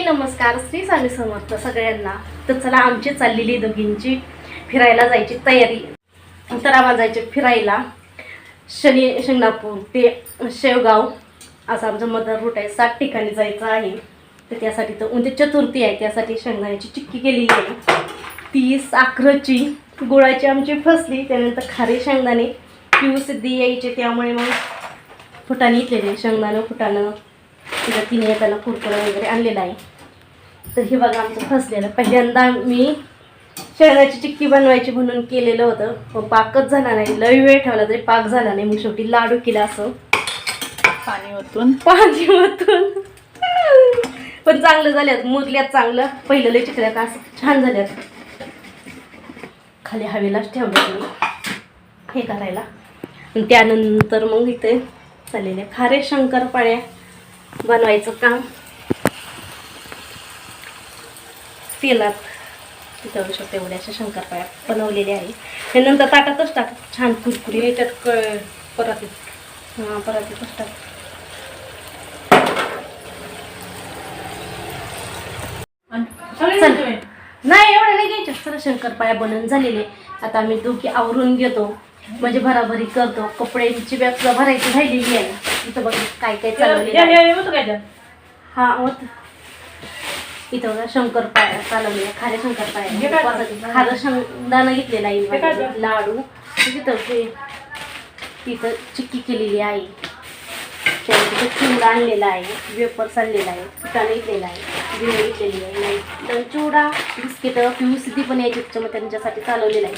ताई नमस्कार. श्री स्वामी समर्थ सगळ्यांना. तर चला आमची चाललेली दोघींची फिरायला जायची तयारी. तर आम्हाला जायचे फिरायला. शनी शिंगणापूर ते शेवगाव. असं आमचं मदर रूट आहे. सात ठिकाणी जायचं आहे. तर त्यासाठी तर उद्या चतुर्थी आहे. त्यासाठी शेंगदाण्याची चिक्की केलेली आहे. ती साखरची गुळाची आमची फसली. त्यानंतर खारे शेंगदाणे. पिऊ सिद्धी यायचे. त्यामुळे मग फुटाने इथलेले शेंगदाणं फुटाणं. तिला तिने येताना कुरकुरा वगैरे आणलेला आहे. तर हे बघा आमचं फसलेलं. पहिल्यांदा मी शेंगदाण्याची चिक्की बनवायची म्हणून केलेलं होतं. पण पाकच झाला नाही. लई वेळ ठेवला तरी पाक झाला नाही. मग शेवटी लाडू केला असं. पाणी ओतून. पाणी ओतून. पण चांगलं झाल्यात मुरल्यात चांगलं. पहिलं लई चिकल्या का असं छान झाल्यात खाली हवेलाच ठेवलं हे करायला. आणि त्यानंतर मग इथे चाललेले खारे शंकरपाळ्या बनवायचं काम. तेलात तिथं शकते एवढ्या अशा शंकरपाळ्या बनवलेल्या आहे. त्यानंतर ताटातच टाक छान कुरकुरी याच्यात क- परत हां परत एकच टाक. नाही एवढं नाही घ्यायचं. चला शंकरपाळ्या बनवून झालेले. आता आम्ही दोघी आवरून घेतो. म्हणजे भराभरी करतो. कपड्यांची बॅग सुद्धा भरायची राहिलेली आहे. इथं बघ काय काय चालवलेलं. हा होत. इथं बघा शंकरपाळ्या चालवलेल्या खाऱ्या हे काय शंकरपाळ्या करते? खारं शेंगदाणा घेतलेला आहे? लाडू. तिथं ते तिथं चिक्की केलेली आहे. त्यानंतर चिवडा आणलेला आहे वेपर्स आणलेला आहे फुटाणे घेतलेला आहे बिळ घेतलेली आहे. नाही तर चिवडा बिस्किट पिऊसिटी पण यायची त्याच्यामुळे त्यांच्यासाठी चालवलेलं आहे.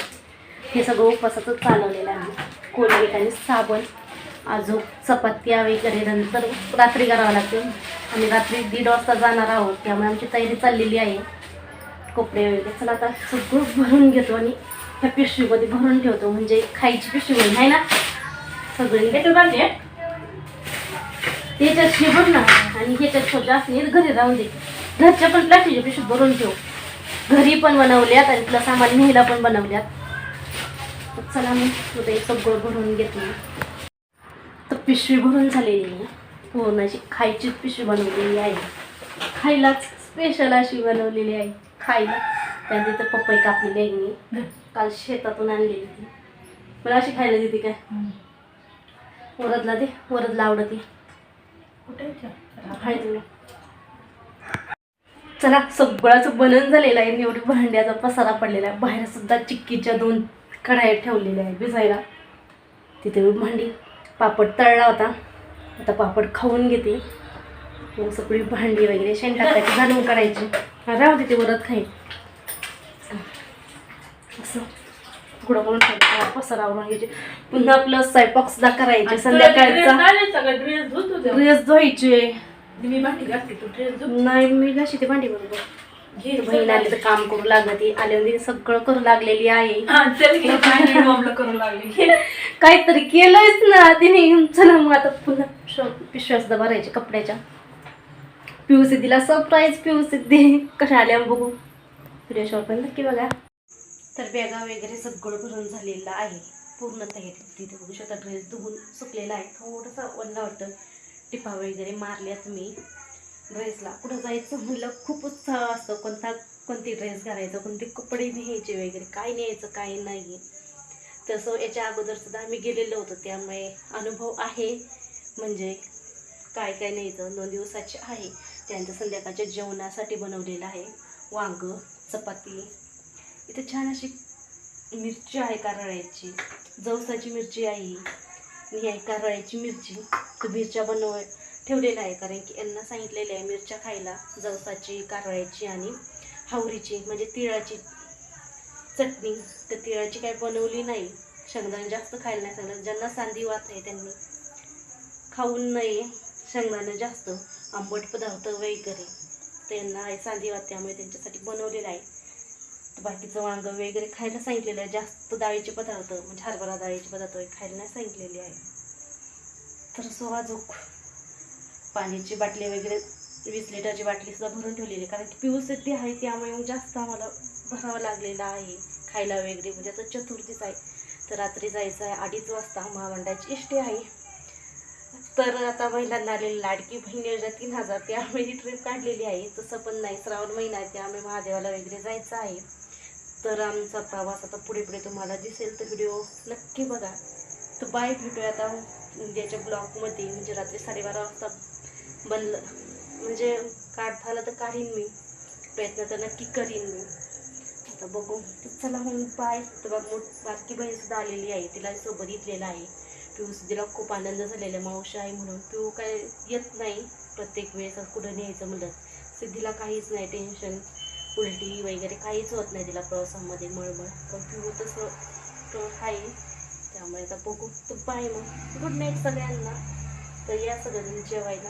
हे सगळं उपवासाचंच चालवलेलं आहे. कोलगेट आणि साबण. अजून चपात्या वगैरे नंतर रात्री करावं लागते. आम्ही रात्री दीड वाजता जाणार आहोत त्यामुळे आमची तयारी चाललेली आहे. कपडे वगैरे. चला आता सगळं भरून घेतो आणि ह्या पिशवीमध्ये भरून ठेवतो. म्हणजे खायची पिशवी होईल आहे ना? सगळी त्याच्यात हे बघ ना. आणि ह्याच्यात छोटं असणे घरी राहून दे. घरच्या पण प्लास्टिकच्या पिशवी भरून ठेव. घरी पण बनवल्यात आणि तुला सामान न्यायला पण बनवल्यात. चला मी उद्या सगळं भरून घेतली तर पिशवी भरून झालेली आहे. पूर्ण अशी खायचीच पिशवी बनवलेली आहे. खायलाच स्पेशल अशी बनवलेली आहे. खायला. त्या तिथं पपई कापलेली आहे मी. काल शेतातून आणलेली ती मला अशी खायला देते काय? वरदला दे. वरदला आवडते. तुला. चला सगळंच बनन झालेलं आहे. एवढी भांड्याचा पसारा पडलेला आहे. बाहेर सुद्धा चिक्कीच्या दोन कढाया ठेवलेल्या आहेत भिजायला. तिथे भांडी. पापड तळला होता. आता पापड खाऊन घेते. मग सगळी भांडी वगैरे शेण टाकायची घालून काढायची हा, राहू दे ते वरत खाईल असं. पुढं म्हणून ठेवायचं, पसारा आवरून घ्यायचे. पुन्हा आपलं स्वयंपाक सुद्धा करायचे. संध्याकाळचा. ड्रेस धुवायचे. नाही मी घाशी ते भांडी बरोबर बहीण आली तर काम करू लागते आल्यावर सगळं करू लागलेली आहे. काहीतरी केलंयच ना तिने. चला मग आता पुन्हा सुद्धा भरायचे कपड्याच्या. पिऊ सिद्धीला सरप्राईज पिऊ सिद्धी. कशा आल्या बघू. व्हिडिओ पण नक्की बघा. तर बॅगा वगैरे सगळं भरून झालेलं आहे. पूर्ण तयारी तिथे बघू शकता ड्रेस धुवून सुकलेला आहे. थोडंसं वल्ला वाटतं. टिपा वगैरे मारल्यात मी. ड्रेसला कुठं जायचं मुलं खूप उत्साह असतो. कोणता कोणती ड्रेस घालायचा कोणते कपडे न्यायचे वगैरे. काय न्यायचं काय नाही तसं याच्या अगोदर सुद्धा आम्ही गेलेलो होतो. त्यामुळे अनुभव आहे. म्हणजे काय काय न्यायचं? दोन दिवसाचे आहे. त्यानंतर संध्याकाळच्या जेवणासाठी बनवलेलं आहे. वांग चपाती. इथे छान अशी मिरची आहे कारळ्याची. जवसाची मिरची आहे ही. आहे कारळ्याची मिरची तर मिरच्या बनव ठेवलेला आहे. कारण की यांना सांगितलेलं आहे मिरच्या खायला जवसाची कारळ्याची आणि हावरीची म्हणजे तिळाची चटणी. तर तिळाची काही बनवली नाही. शेंगदाणे जास्त खायला नाही सांगितलं ज्यांना सांधी वात आहे त्यांनी खाऊन नये शेंगदाणे जास्त. आंबट पदार्थ वगैरे. त्यांना आहे सांधिवात त्यामुळे त्यांच्यासाठी बनवलेलं आहे. तर बाकीचं वांग वगैरे खायला सांगितलेलं आहे. जास्त डाळीचे पदार्थ म्हणजे हरभरा डाळीचे पदार्थ वगैरे खायला नाही सांगितलेले आहे. तर सो अजूक पाण्याची बाटली वगैरे वीस लिटरची बाटलीसुद्धा भरून ठेवलेली आहे. कारण की पिऊसिद्धी आहे त्यामुळे मग जास्त आम्हाला भरावं लागलेलं आहे खायला वगैरे. म्हणजे आता चतुर्थीच आहे. तर रात्री जायचं आहे अडीच वाजता महामंडळाची इष्टी आहे. तर आता महिलांना आलेली लाडकी बहीण योजना तीन हजार. त्यामुळे ही ट्रिप काढलेली आहे. तसं पण नाही. श्रावण महिना आहे त्यामुळे महादेवाला वगैरे जायचं आहे. तर आमचा प्रवास आता पुढे पुढे तुम्हाला दिसेल. तर व्हिडिओ नक्की बघा. तो बाय भेटूया आता. उद्याच्या ब्लॉगमध्ये म्हणजे रात्री साडेबारा वाजता बनलं. म्हणजे काढ झालं तर काढीन मी. प्रयत्न तर नक्की करीन मी. आता बघू. चला मग बाय तर बघ मोठ बारकी बहीण सुद्धा आलेली आहे. तिला सोबत घेतलेला आहे. पिऊ तिला खूप आनंद झालेला आहे, मावशी आहे म्हणून. पिऊ काय येत नाही प्रत्येक वेळेस. कुठं न्यायचं म्हणलं. सिद्धीला काहीच नाही. टेन्शन उलटी वगैरे काहीच होत नाही तिला प्रवासामध्ये मळमळ. पण पिऊ तसं आहे. त्यामुळे आता बघू. तर बाय मग. गुड नाईट सगळ्यांना. तर या सगळ्यांनी जेवायला.